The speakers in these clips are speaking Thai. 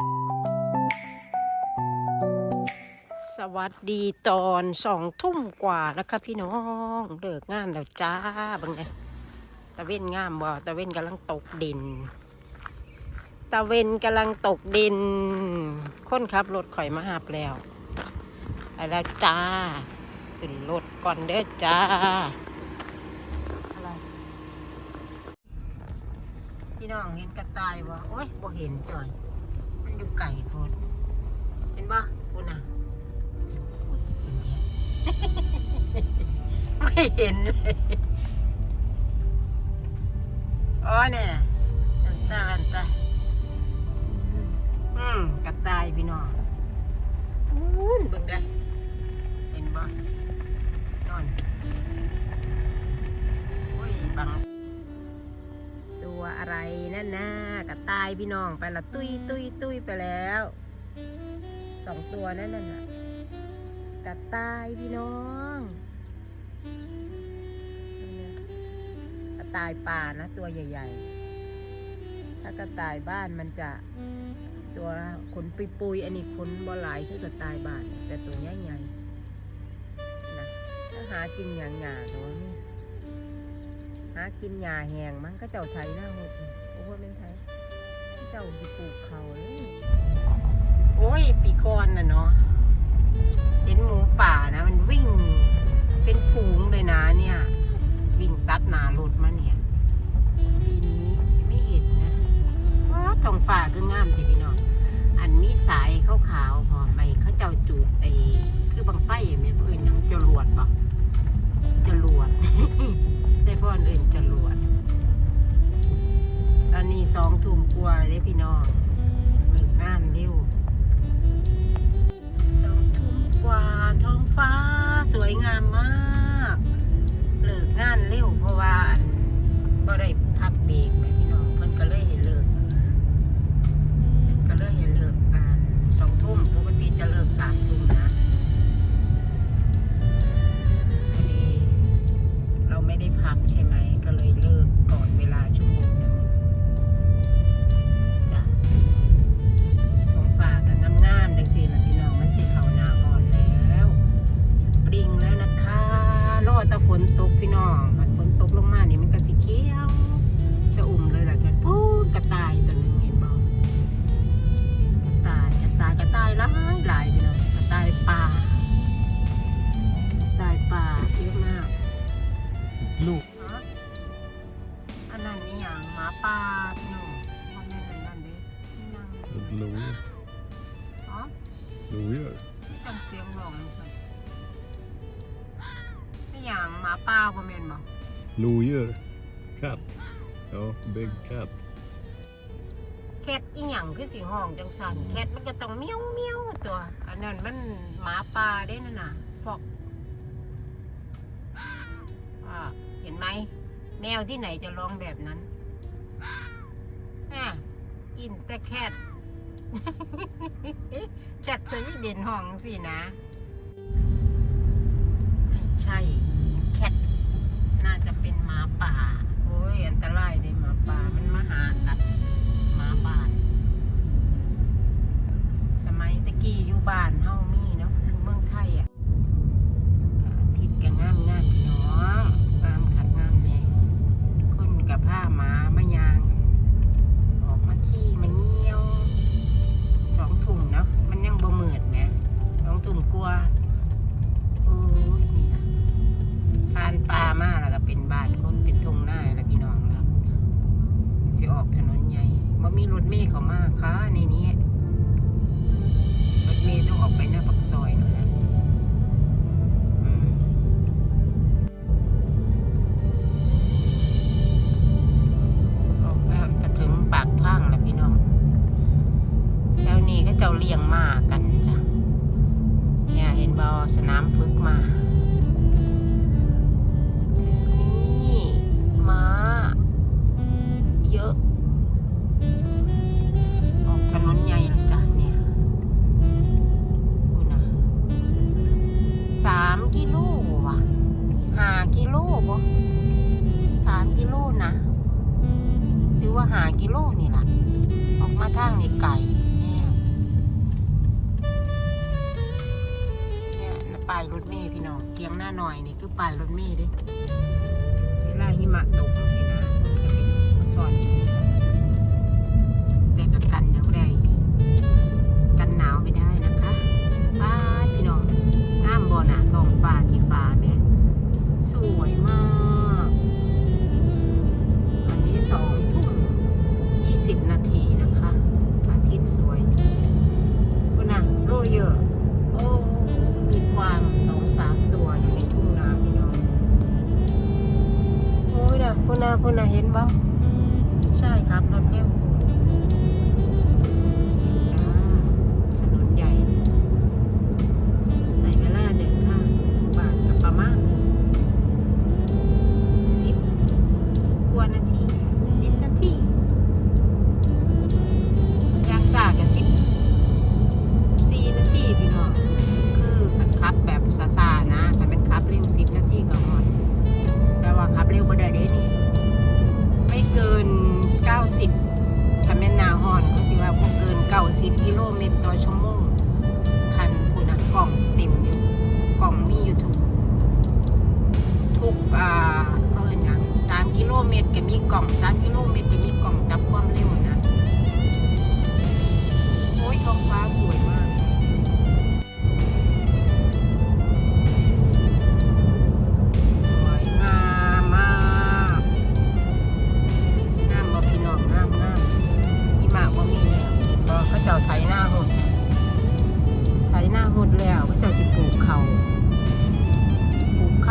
สวัสดีตอนสองทุ่มกว่าแล้วค่ะพี่น้องเลิกงานแล้วจ้าบังไงตะเว้นงามบ่ตะเว้นกำลังตกดิน ตะเว้นกำลังตกดิน คนขับรถข่อยมาหับแล้วไปแล้วจ้าขึ้นรถก่อนเด้อจ้าพี่น้องเห็นกระต่ายบ่โอ๊ยบ่เห็นจ่อย อยู่ไก่โพดเห็นบ่กูน่ะไม่เห็นเลยอ๋อเนี่ยจันตากันจ้ะอืมกระต่ายพี่น้องอู้นเบิ่งได้อเห็นบ่นอนโอ้ยบังตัวอะไรนั่นนะ กระต่ายพี่น้องไปละตุ้ยตุ้ยตุ้ยไปแล้วสองตัวนั่นน่ะกระต่ายพี่น้องกระต่ายป่านะ ตัวใหญ่ ๆ ถ้ากระต่ายบ้านมันจะตัวขนปุยๆอันนี้ขนบ่หลายคือกระต่ายบ้าน แต่ตัวใหญ่ๆนะถ้าหากินหยางๆตัวนี้หากินหญ้าแหงมันก็เจ้าไทยนะโอ้โหโอ้โหเป็นไทย เจ้าสิปลูกเขาเลยโอ้ย ปีก่อนน่ะเนาะเห็นหมูป่านะ มันวิ่งเป็นฝูงเลยนะเนี่ย มกว่าเลยเด้พี่น้องเลิกงานเร็วสองทุ่มกว่าท้องฟ้าสวยงามมาก เลิกงานเร็วเพราะว่าอันก็ได้ Lojer. จังเสียงร้องเลยไม่อย่างหมาป่าบ่แม่นบ่ Lojer. Katt. Ja, big cat. แคทอีหยังคือสิห้องจังซั่นแคทมันก็ต้องเมียวเมียวตัว อันนั้นมันหมาป่าเด้นั่นน่ะฟอกอ่าเห็นไหมแมวที่ไหนจะร้องแบบนั้นอะอินแต่แคท แคทสวีเดนห้องสินะ ไม่ใช่แคทน่าจะเป็นหมาป่า โอ้ย อันตรายเลยหมาป่ามันมาหาตัดหมาบ้าน สมัยตะกี้อยู่บ้าน ใหญ่บ่มีรถเมล์เขามาค่ะในนี้รถเมล์ต้องออกไปหน้าปากซอยนั่นแหละ หากิโลนี่ล่ะ ออกมาทางนี่ไก่เนี่ยป้ายรถเมย์พี่น้องเกียงหน้าหน่อยนี่คือป้ายรถเมย์ดิ คุณนาคุณนาเห็นบ้าง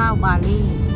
ข้าวบาลี่